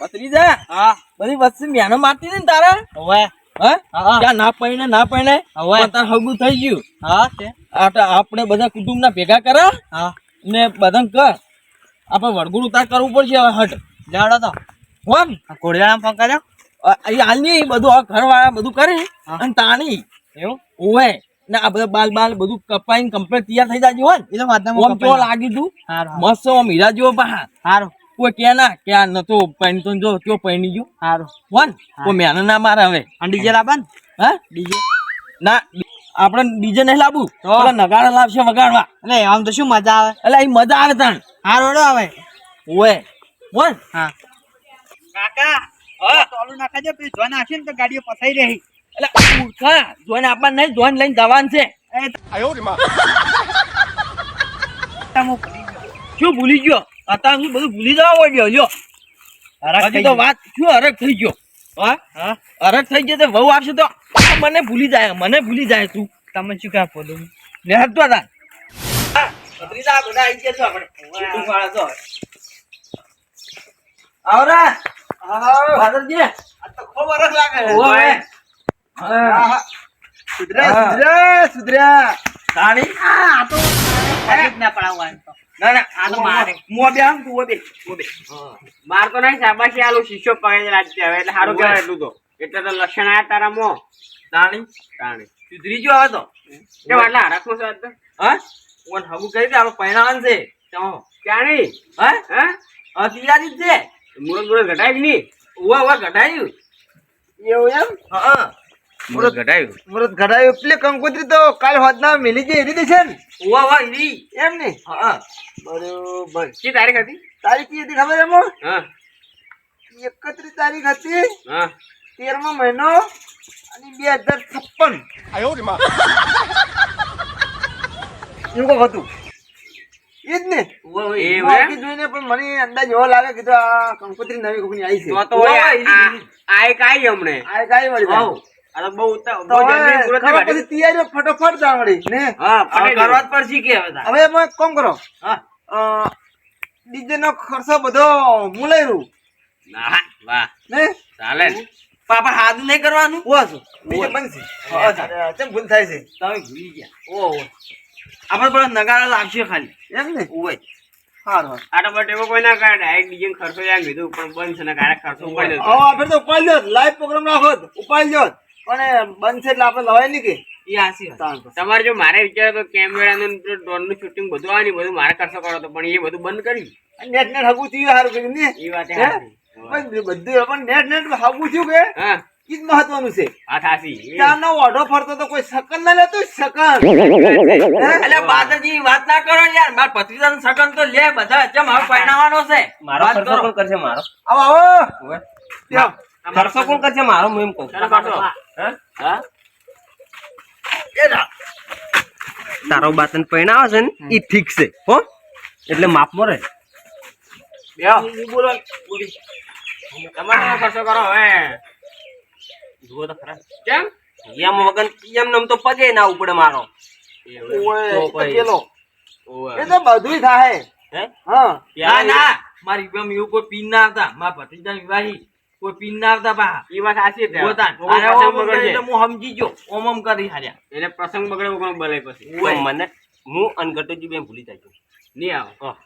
ભત્રીજા હા. બધી વસ્તુ મેનો મારતી ને તારા? હવે. હા? ના પૈણે ના પૈણે હવે. તાર હગું થઈ ગયું. હા તે આપણે બધા કુટુંબના ભેગા કરા હા. ને બધા કર. આપણે વળગું ઉતાર કરવું પડશે હવે હટ. જાડો તો. હોન ઘોડિયાળા ફોન કર્યો? હાલની બધું ઘર ઘરવાળા બધું કરે. અને તાણી. એવું? ઓવે. ને આ બધા બાલ બાલ બધું કપાઈને કમ્પ્લીટ તૈયાર થઈ જાય હોય એ તો વાતના ઓમ લાગી તું? મસ્ત ઓમ હીરા જેવો પા હારું. કોઈ કે ના કે આ નતો પૈણી તો જો કયો પૈણી ગયો? સારું હોન કોઈ મેને ના મારે હવે. અને ડીજે લાવવા ને? હા? ડીજે? ના આપણે ડીજે નહીં લાવવું. તો? નગાડા લાવશે વગાડવા. એટલે આમ તો શું મજા આવે? એટલે એ મજા આવે તણ. હારો હેડો હવે. ઓએ બોલ હા. કાકા હા ટોલું નાખાજો પછી જોન આવશે ને તો ગાડીઓ પસાઈ રહી. એટલે મૂર્ખા જોન આપવા નહીં જોન લઈને જવાનું છે. આયો રે માં શું ભૂલી ગયો? અત્યારે શું બધું ભૂલી જવા હોય લ્યો હજી તો વાત શું હરક થઈ ગયો હા હા હરક થઈ ગયો તો વહુ આપશે તો મને ભૂલી જાય મને ભૂલી જાય તું તમે શું ક્યાં બોલું ને હતો તા બધા આવી ગયા છો આપણે છો. આવરા ભાદરજી આ તો ખૂબ વરસ લાગે ઓવે. હા. સુધર્યા હા. સુધર્યા સુધર્યા તાણી આ તો ના પડાવવા. ના ના આ તો મારે. મું બે આમ તું બે તું બે. માર તો નહીં શાબાશી આલું શીશો પગે રાજ્ય હવે એટલે સારું કહેવાય એટલું તો. એટલે તો લક્ષણ આયા તારા મો. તાણી. તાણી. સુધરી જો હવે તો. કે વાટલા રાખો છો આજ હા? ઓન હબુ કરી દે આપણે પહેરાવાન છે. ચાલો. ક્યાંની? હા? હે? તિયારી છે. મુરત મુરત ઘટાય નહીં? ઓવા ઓવા ઘટાયું એવું એમ? હા. મુરત ઘટાયું મુરત ઘડાયું એટલે કંકોત્રી તો કાલ હોદના મેલી જે એરી દેશે ને. ઓવા વા ઈરી. એમ ને? હા બરોબર. કે તારીખ હતી? તારીખ હતી ખબર એમ? હા. એકત્રીસ તારીખ હતી. હા. તેરમો મહિનો અને બે હજાર છપ્પન. એવું કોક હતું. એ જ ને? ઉવા ઉવા એ ઈરી. એવું? બાકી જોઈને પણ મને અંદાજ એવો લાગે કીધું આ કંકોત્રી નવી કોકની આવી છે. તો આ-. એક આઈ હમણે. આ કાંઈ વળી જાય. તો બહુ બહુ જલ્દી હવે મુરત ખબર પછી તૈયારીઓ ફટોફટ જાણ ને? હા કરવા જ પડશે કે હવે હવે એમાં એક કામ કરો. હા. ડીજે નો ખર્ચો બધો હું લઈ રહ્યું ના વાહ. ને? ચાલે પાપા હાથ નહીં કરવાનું? બનશે. કેમ ભૂલ થાય છે? તમે ભૂલી ગયા. ઓહો. આપણે પેલા નગાડા લાગશે ખાલી. એમ ને? ઓય સારું આ તો બટ એવો કોઈ ના કરે ડાયરેક્ટ ડીજે ખર્ચો યાર કીધું પણ બંધ છે ને ડાયરેક્ટ ખર્ચો ઉપાડી તો ઉપાડી લો લાઈવ પ્રોગ્રામ રાખો ઉપાડી લો પણ બંધ છે એટલે આપણે લવાય નહીં કે. તમારે જો મારે વિચાર તો કેમેરાનું ડ્રોનનું શૂટિંગ બધું આવે ને બધું મારે કરશો કરો તો પણ એ બધું બંધ કરી. નેટ નેટ હગું થયું સારું કર્યું ને? એ વાત? બધું પણ નેટ નેટ હગું થયું કે? હા. ઈ જ મહત્વનું છે. વાત હાચી. ત્યાંનો ઓઢો ફરતો તો કોઈ સકન ના લેતો સકન એટલે બાદરજી વાત ના કરો યાર. માર ભત્રીજાનું સકન તો લે બધા. જમ હવે પરણાવવાનો છે? મારો વાત ખર્ચો કરશે મારો? આવો આવો. ત્યાં. ખર્ચો કોણ કરશે? મારો હું એમ કહું. તારો બાતન પૈણા આવે છે ને એ ઠીક છે હો? એટલે માપમાં રહે બોલો. તમારે ખર્ચો કરો હવે જુઓ તો ખરા. કેમ? એમ વગર એમ નમ તો પગે ના ઉપડે મારો. એ તો ભાઈ. પેલો. ઓવે. એ તો બધુંય થાય. હે? હા. ના ના. મારી એવું કોઈ પીન ના આવતા. મારા ભત્રીજા વિવાહી. કોઈ પીન ના એ વાત સાચી છે. અરે હું સમજી ગયો ઓમ ઓમ કરી હાર્યા એટલે પ્રસંગ બગડે કોણ બોલે પછી. મને હું અને ગટુજી બેન ભૂલી જાય નહીં આવો.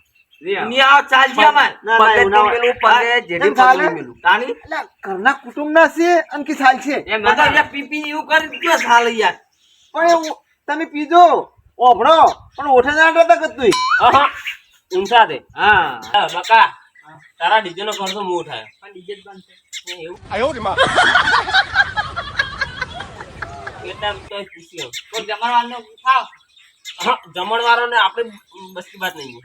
ઘરના કુટુંબ ના છે અને સાલ છે? પીપી એવું કરી યાર. પણ તમે પીજો. ઓભળો. પણ ઓઠે ના કતું ઊંચા દે. હા. હા, બકા. તારા ડીજે નો ખર્ચો હું ઉઠાયો પણ ડીજે જ બનશે એવું? એટલે આમ તો પૂછી કોઈ જમણવારનો ખાવ હા, જમણવારોને આપણે બસકી બાત નહીં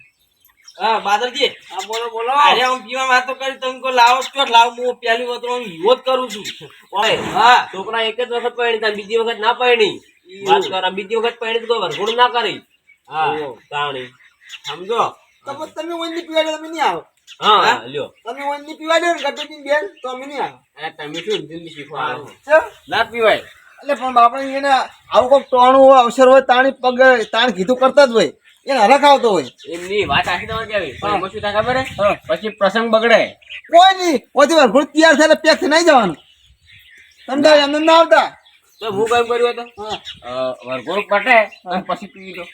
હા બાદરજી હા બોલો બોલો. અરે હું પીવા વાતો કરી તમે કોઈ લાવો છો? લાવ હું પહેલી વખત હું જ કરું છું. ઓય હા. છોકરા એક જ વખત પરણી તા બીજી વખત ના પરણી વાત કરા બીજી વખત પરણી તો કોઈ વરઘોડું ના કરી. હા તાણી. સમજો. તો તમે ઓઈની પીવાડે તમે નહીં આવો. હા? લ્યો. તમે પીવાડે ને ગટોજી બેન તો અમે નહીં આવો અરે તમે શું જલ્દી શીખવા આવો ના પીવાય. એટલે પણ આપણે એને આવું કોઈક ટોણું હોય અવસર હોય તાણી પગ તાણ કીધું કરતા જ હોય. એને હરખ આવતો હોય. એમની વાત આખી તમારે કેવી? પણ એમાં શું થાય ખબર હે? પછી પ્રસંગ બગડે. કોઈ નહીં. ઓછી વાર ઘોડ તૈયાર થાય પેક નહીં જવાનું. તમને એમને ના આવતા. તો હું કઈ કર્યું હતું વરઘોડ પટે પછી પી લો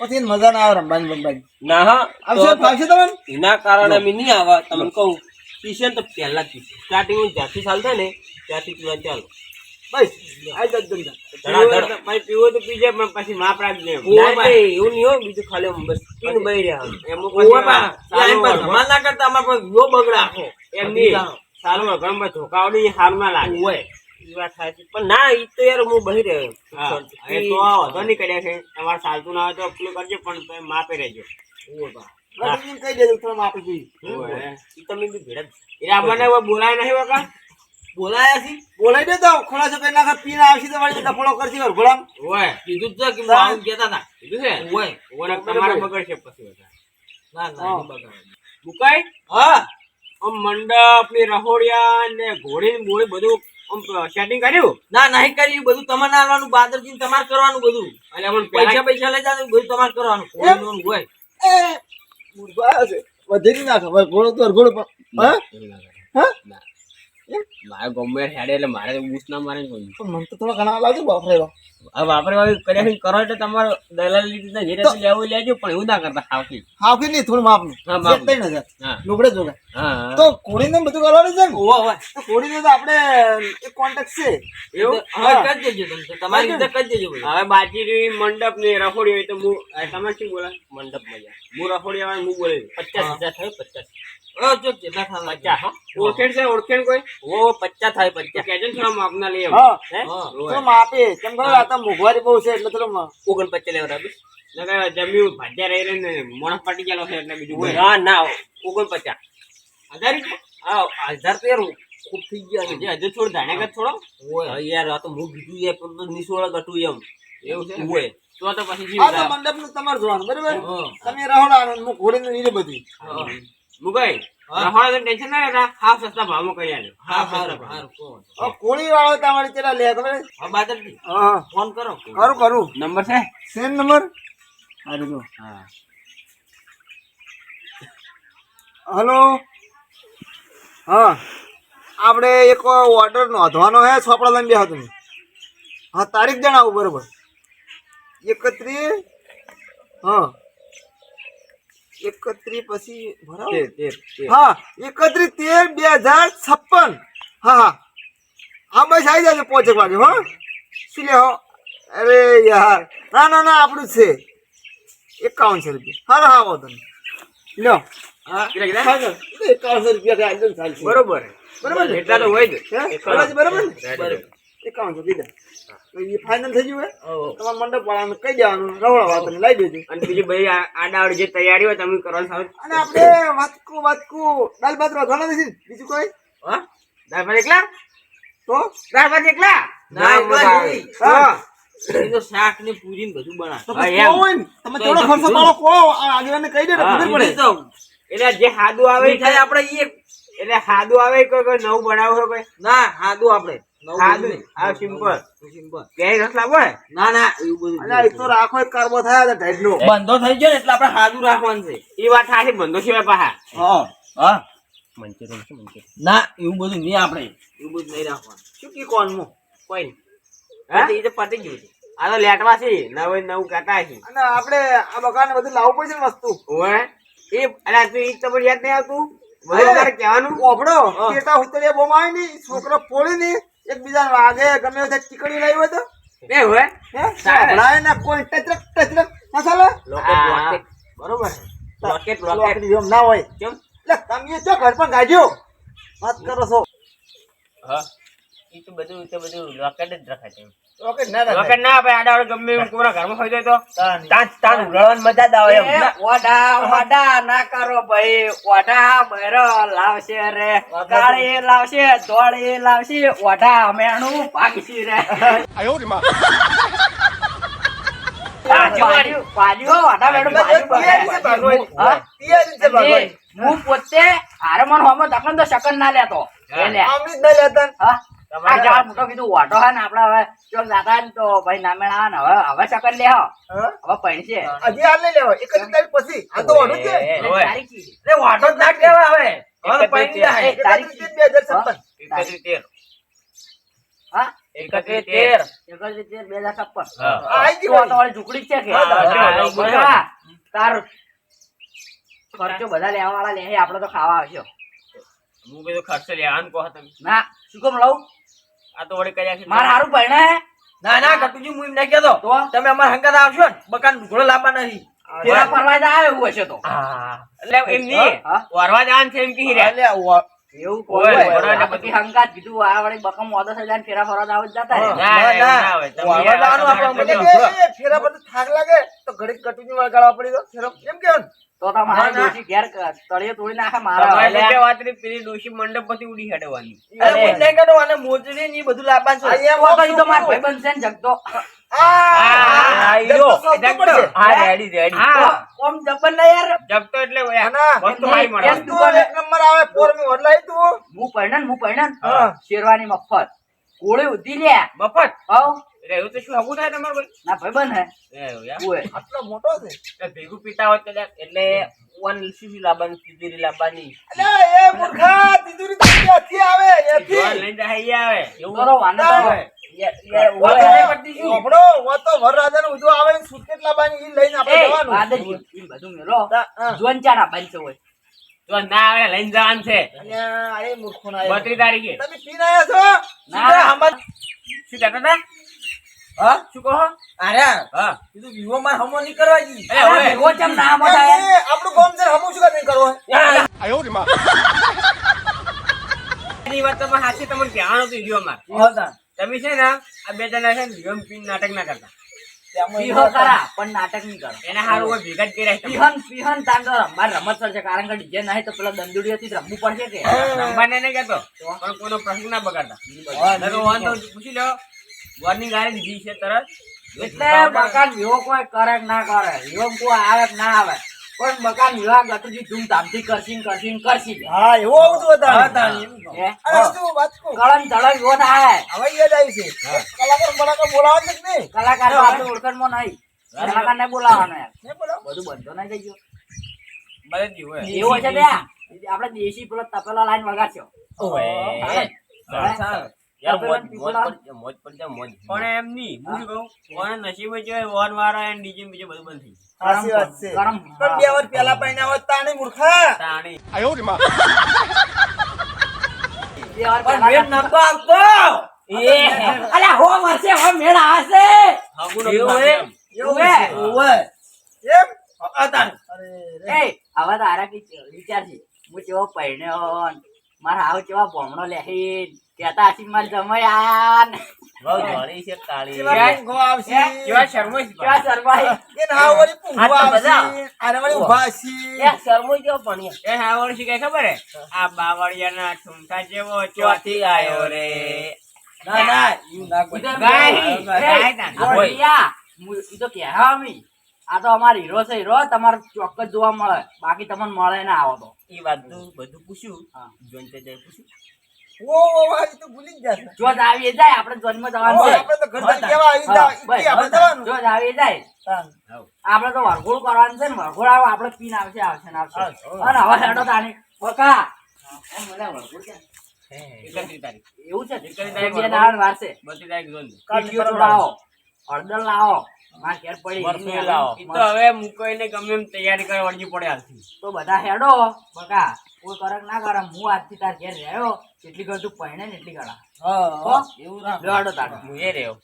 પછી મજા ના આવે રમવાની રમવાની ના હા આવશે ફાવશે તમને એના કારણે અમે નહીં આવા. તમને કહું પીશે તો પહેલા પીશે સ્ટાર્ટિંગ જ્યાંથી ચાલુ થાય ને ત્યાંથી પીવા ચાલો. બસ. આ જ ધંધા પીવું હોય તો- પી હોય પણ પછી માપ રાખજે એવું નહીં હોય બીજું ખાલી બસ. પીને બહી રહ્યા. એમાં ધમાલ ના કરતા અમારે કોઈ યો બગડે આખો. એમ નહીં. સારું વરઘોડામાં ધોકાવડી હાલમાં ના લાગે. ઓવે. ઈ વાત સાચી. પણ ના ઈ તો યાર હું બહી રહ્યો હા, એ તો આ નહીં કર્યા છે. તમારે ચાલતું ના હોય તો પેલું કરજો પણ તમે માપે રહેજો. કહી દેજો થોડું માપી જોઈએ તમે બી ભેળા એટલે આપણને બોલાય નહીં વકા બોલાયા છી? બોલાઈ દેતો ખોલાસો કરી નાખે પીને આવશે તો વળી ડફોળો કરશે ઘોડામ ઓય કીધું જ કે આવું કહેતા હતા. કીધું છે? ઓવે. ઓને તમારે બગડશે પછી બધા. ના, ના, નહીં બગાડે. હા. આમ મંડપની રહોડિયા ને ઘોડી ની બોડી બધું સેટિંગ કર્યું? ના નહીં કર્યું. બધું તમારે આવવાનું બાદરજી તમારે કરવાનું બધું. એટલે પણ પૈસા પૈસા લઈ જાવ બધું તમારે કરવાનું. નોન હોય. એ ના ખબર ઘોડો તો ઘોડો પણ હા? હા? મારે ગમે હેડે એટલે મારે તો બૂસ ના મારે પણ મને તો થોડા ઘણા લાગે બાપરે બા. હવે વાપરે વાપરે કર્યા છે કરો એટલે તમારે દલાલ લીધી જે રીતે લેવું લેજો પણ એવું ના કરતા હાફી હાફી નહીં થોડું માપનું. હા, માપનું. ત્રણ હજાર હા. લુગડે જોગે હા તો કોળીને બધું કરવાનું છે ને? ઓવા ઓવે. તો કોળીને તો આપણે એક કોન્ટેક્ટ છે. એવું? હવે કરી દેજો તમે. તમારી રીતે કરી દેજો હવે બાજી મંડપ ને રખોડી હોય તો હું તમે શું બોલે? મંડપ મજા. હું રખોડી આવે હું બોલે. પચાસ હજાર થાય પચાસ. જો કેટલા થવાના પચાસ ઓળખેણ છે ઓળખેણ કોઈ? ઓ પચાસ થાય પચાસ કહેજો ને માપના લઈએ હા. હે? માપે કેમ ખબર આ તો મોંઘવારી બહુ છે એટલે થોડું ઓગણ પચાસ લેવા રાખીશ. નકર જમ્યું ભાજ્યા રહી રહી મોણસ પાટી ગયેલો છે એટલે બીજું કોઈ ના ના ઓગણ પચાસ હજાર રૂપિયા? હજાર તો યાર ખૂબ થઈ ગયા છે. હજુ થોડું ધાણે થોડો હા, યાર આ તો હું કીધું યાર પણ તો ગટું એમ. એવું છે? હોય તો તો પછી મંડપનું મંડપનું તમારે જોવાનું બરાબર? તમે રહો હું ઘોડીને નીરે બધી. હા. રખોડા ટેન્શન ના લેતા હાફ સસ્તા ભાવમાં કરી આલ્યો. હા હારું, હારું, કોણ? હવે કોળી વાળો તમારે કેટલા લે ખબર? હા, બાદરજી હા ફોન કરો. કરું કરું. નંબર છે? Same number? હારું જો હા. હલો? હા. આપણે એક ઓર્ડર નોંધવાનો હે છોપડા લઈને બેહો તમે. હા તારીખ જણાવું બરોબર. એકત્રીસ હા. એકત્રીસ પછી ભરાવો. હા એકત્રીસ તેર બે હજાર છપ્પન. હા હા. હા બસ આવી જાય પાંચેક વાગે હો. શું લે અરે યાર. ના ના ના આપણું છે. એકાવનસો રૂપિયા. હા હા આવો તમે લો? એકાવનસો રૂપિયા બરોબર. બરોબર એટલા તો હોય જ. હે? બરાબર. એકાવનસો દીધા તો એ ફાઇનલ થઈ ગયું હે? મંડપ વાળાને કહી દેવાનું રવડા વાતને લાવી દેજો. અને બીજું બધી આ- જે તૈયારી હોય તમે કરવાનું સારું અને આપણે વાતકું વાતકું. દાલ ભાત રાંધવાના નથી બીજું કોઈ? હા? દાળ ભાત એકલા? તો? દાળ ભાત એકલા? ના, એકલા આવે. હા. તો શાક ને પૂરી ને બધું બનાવે. તો હા, પછી એમ. કોણ હોય ને? તમે થોડો ખર્ચો કીધું. કહો. આ કહી દે ખબર પડે. તો એટલે જે સાદું આવે એ આપણે એટલે સાદું આવે કોઈ નવું બનાવું હોય કોઈ? ના સાદું આપણે. આ સિમ્પલ. સિમ્પલ. ક્યાંય રસ લાવો ના ના એવું બધું અને એક તો રાખો એક કારબો થયા હતા ઢાઈડનો. બંધો થઈ ગયો ને એટલે આપણે સાદું રાખવાનું છે. ઈ વાત સાચી બંધો સિવાય પાહા હા. હા. મંચુરિયન છે, મંચુરિયન. ના એવું બધું નહીં આપણે. એવું બધું નહીં રાખવાનું. શું કી કોણમાં? કોઈ હા? હા? એ તો પતી ગયું છે. આ તો લેટવા છે નવે નવું કહેતા છે. અને આપણે આ બગાને બધું લાવવું પડશે ને વસ્તુ. ઓવે એ અલા તું ઈ તમને યાદ નહીં આવતું. બધું તારે કહેવાનું. ઓભળો કેટા હુતળિયા બોમ આવે ને છોકરો પોળી ને એકબીજા વાગે ગમે તે ચીકણી લઈ હોય તો. બે હોય? સાંભળાય ને કોઈ ટચરક ટચરક. મસાલા? લોકેટ. બરોબર. લોકેટ લોકેટ લોકેટ એમ ના હોય. કેમ? એટલે તમે તો ઘર પણ ગાજ્યો વાત કરો છો. હા. એ તો બધું એ તો બધું રોકેટ જ રખાય છે એમ. ના ના વખત ના આપણે આડા ગમે એમ કોઈના ઘરમાં હોય જાય તો તાન. તાન ઉડાડવાની મજા જ આવે એમ. એ ઓઢા ઓઢા ના કરો ભાઈ. ઓઢા બૈરો લાવશે રે. કાળી લાવશે ધોળી લાવશે. ઓઢા મેણું ભાગશે રે. પાડ્યું, પાડ્યું, ઓઢા મેણું પાડ્યું, તિયારી છે ભાગવત. હા? પોતે હારે મન હોમો દખન તો શકન ના લેતો ના. હા? આ જાળ મોટો કીધું વાટો હે ને આપડે હવે. ચોક જાતા તો ભાઈ નામેણ આવે ને હવે હવે શકન લે હવે પૈણશે. હજી હાલ નહીં લેવાય એકત્રીસ તારીખ પછી. આ તો ઓઢું છે. એટલે હોય. તારીખ. કી? એટલે વાંધો જ ના કહેવાય હવે. હવે પૈણી જાય. તારીખ બે હજાર છપ્પન. એકત્રીસ તેર. હા? એકત્રીસ તેર. એકત્રીસ તેર બે હજાર છપ્પન. આ આઈ ગઈ તો આ તો ભાઈ. વાળી ઝૂંપડી જ છે કે. તાર ખર્ચો બધા લેવા વાળા લે આપડે તો ખાવા આવશે. હું કીધું ખર્ચો લેવાનું કહો તમે. ના શું કેમ લઉં આ તો વળી કયા મારે હારું પરણે ના? ના કટુજી હું એમ ના કહેતો. તો? તમે અમાર હંગાત આવશો ને બકાન ઢોકળો લાવવા નહીં તેરા ફરવા જ આવે એવું હશે તો. એટલે એમ નહીં. વરવા જાન છે એમ કહી રહ્યા. એવું કોઈ. પછી હંગાત કીધું આ વળી બકમ ઓદસ થઈ જાય ને ફેરા ફરવા જ જતા. ના, ના, ફેરા પર થાક લાગે. તો ઘડીક કટુની વળગાડવા પડી દો ફેરો એમ કેવાનું તો તમારે. ડોશી ઘેર તળિયે તોડી નાખે વાત પેલી ડોશી મંડપ પરથી ઉડી હેડવાની. અરે. અને મોજરી ને બધું લાવવાનું છે. અહીંયા મારો ને જગતો. શેરવાની મફત. કોળી ઉધી લે. મફત? હવ. એવું તો શું હગું થાય તમારે ના ભાઈબંધ હે. આટલો મોટો છે? ભેગું પીતા હોય તો એટલે વન શું શું તિજોરી લાવવાની અલ્યા, એ મૂર્ખા તિજોરી તો ત્યાંથી આવે એથી. જોવા જાય આવે. એવું તો વાંધો આવે. ને સુટકેટ લાવવાની ઈ લઈને જવાનું. છે. બત્રીસ તારીખે. તમે પીને આયા છો? હા? શું કહો? અરે હા. કીધું વિવો માં હમો નહીં કરવા જી. અરે હવે એવો ના મોટા યાર આપણું ગામ છે હમું શું કામ નહીં કરવો? એની વાત તમે હાચી તમને કહેવાનું હતું વિડીયોમાં. હોતા તમે છે ને આ બે જણા છે ને વીડિયો પીન નાટક ના કરતા. પીહો કરા પણ નાટક નહીં કરો. એને હારું કોઈ ભેગા જ કર્યા પીહન પીહન તાન રમવા રમત છે કારણ કે ડીજે નહીં તો પેલા દંદુડીઓથી જ રમવું પડશે કે? રમવાને નહીં કહેતો પણ કોઈનો પ્રશ્ન ના બગાડતા. વાંધો પૂછી લો વોર્નિંગ આવી દીધી છે તરત. એટલે મકાન વિવો કોઈ કરે કે ના કરે? વિવો કોઈ આવે કે ના આવે? પણ મકાન વિવાહ ગતુજી ધૂમધામથી કરશી કરશી કરશી. હા એવો આવતું હતા? અરે શું વાત કળમ તળમ વિવો થાય હવે યાદ આવી છે. કલાકાર બલાકાર બોલાવા જ કે નહીં. કલાકાર તો આપણે ઓળખાણમાં નહીં. કલાકાર ને બોલાવવાનો યાર ને બોલાવ. બધું બંધો નહીં થઈ ગયો. બધે જ હોય. એવું છે ત્યાં? આપણે દેશી પેલો તપેલા લાઈન વગાડશો. ઓવે. પણ એમ નહીં હું શું કહું? નસીબ જ વાળા અને ડીજે બીજે બધું બંધ થઈ સાચી વાત છે. પણ બે વાર પહેલા પહેલા હોત તાણી મૂર્ખા. તાણી. બે વાર પણ પહેલા નતો આવતો એ. અલ્યા હો વર્ષે હો મેળ હગું એવું? એમ. એવું એમ? હા, અરે એ હવે તો આરા વિચાર છે? હું જેવો પૈણ્યો મારા આવ કેવા ભોમણો લેહી. કેતા હસી માર જમયાન બહુ ઘણી છે કાળી. કેવા ગો આવશે? કેવા શરમાઈ છે કેવા શરમાઈ? એને ના વળી બધા. આવશે. અરે વળી ઊભા હશે. એ શરમો કેવો ભણ્યા? એ હા વળી શું કહે ખબર હે? આ બાવળિયાના ઠુંઠા જેવો ચોથી આયો રે. ના ના એવું ના કોઈ. ગાય, એ, ગાય. તાન. આ ઈ તો કહેવા અમી. આ તો અમારો હીરો છે હીરો. તમારે ચોક્કસ જોવા મળે. બાકી તમને મળે ના આવો તો. એ વાતનું બધું પૂછ્યું. હા. જોઈને તે જાય પૂછ્યું. ઓ ઓ ઓ, તો ભૂલી જ જશે જો જ આવી જાય આપણે જન્મ જવાનું છે. આપણે તો ઘર કેવા આવી જાય ઈ આપણે જવાનું. જો જ આવી જાય. આપણે તો વરઘોડ કરવાનું છે ને વરઘોડ આવે આપણે પીન આવશે આવશે ને આવશે. અને હવે હેડો તાણી. બકા. એમ મને વરઘોડ કે એવું છે? એકત્રીસ બે તારીખ તોડાવો હળદર લાવો. માર ઘેર પડી. બરફી લાવો. ઈ તો હવે મૂકોઈને ગમે એમ તૈયારી કરવા વળગી પડે હાલથી. તો બધા હેડો. બકા કોઈ ના કરે. હું આજથી તાર ઘેર રહ્યો. એટલી ઘર તું પહેણે ને એટલી ગળા. હા, હા, એવું ના. લો હેડો તાર. હું એ રહ્યો.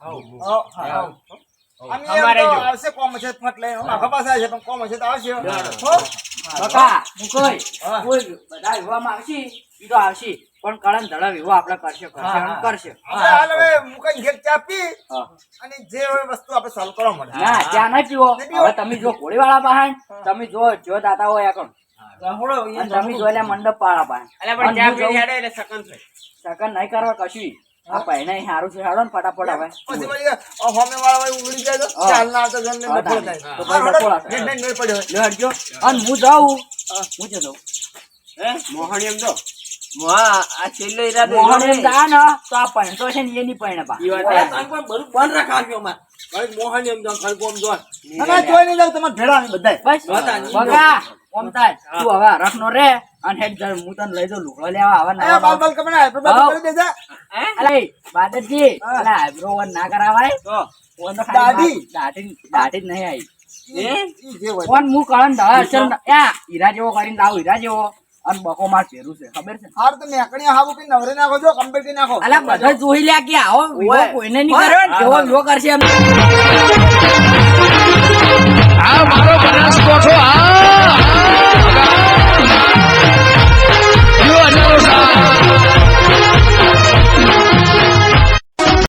હા, હા. અમારે તો આવશે કોમ ફટ લઈને આખા પાસે આવશે પણ કોમ હશે તો આવશે. હો? બકા મુકોઈ બધા વિવાહમાં આવશે. ઈ આવશે. પણ કળન ધડા વિવો આપણે કરશે કરશે હા, અને કરશે. હાલ હવે મુકાઈ ઘેર ચા પી અને જે હોય વસ્તુ આપણે સોલ્વ કરવા મળે. ના ચા ના પીવો. હવે તમે જો ઘોડીવાળા બહાન તમે જો જો દાતા હોય એકણ રાહુડો, એ અને તમે જોયેલા મંડપ પાળા બહાન સકન થાય. સકન નહીં કરવા કશું. આ પહેણે સારું છે હેડો ને ફટાફટ હવે. પછી વળી આ હોમે વાળા વળી ઉગડી જાય તો. ચાલ ના આવતો જણ ને બપોર થાય. તો ભાઈ બપોર આવશે. નેટ નેટ મેળ પડ્યો હોય. હટજો. અને હું જાઉં. હું. છે મોહણી એમ તો. આ છેલ્લો ઈરાદો મોહન એમ નહીં. તો આ પૈણતો છે ને એની પૈણ પા. ઈ વાત ઓય, સાચી. તમે બંધ રખાવ્યો માર. ભાઈ મોહન એમ જો ખડકો જો ના, ના, જોઈ નહીં જાવ તમારે ભેળા નહીં બધાય. બસ. બગા ઓમ થાય તું હવે રખનો રે અને હેડ જા હું તને લઈ જાઉં લુગડો લેવા હવે એ બાલ બાલ કમાને આઈબ્રો બાલ કરી દેજે. અલે બાદરજી અલા આઈબ્રો વન ના કરાવાય. તો, ઓન તો દાઢી? દાઢી દાઢી જ નહીં આવી. ઈ જે હોય. હું કળન દવા ચલ યા હીરા જેવો કરીને લાવ હીરા જેવો. અને બકો માર પહેરું છે ખબર છે? હારું તમે એકણીયા હાવું કઈ નવરે નાખો કમ્પ્લીટ કરી નાખો. અલા બધા જોઈ લ્યા કે આવો વિવો કોઈને નહીં કર્યો ને એવો હા. કરશે એમ. આ મારો બનાસકોઠો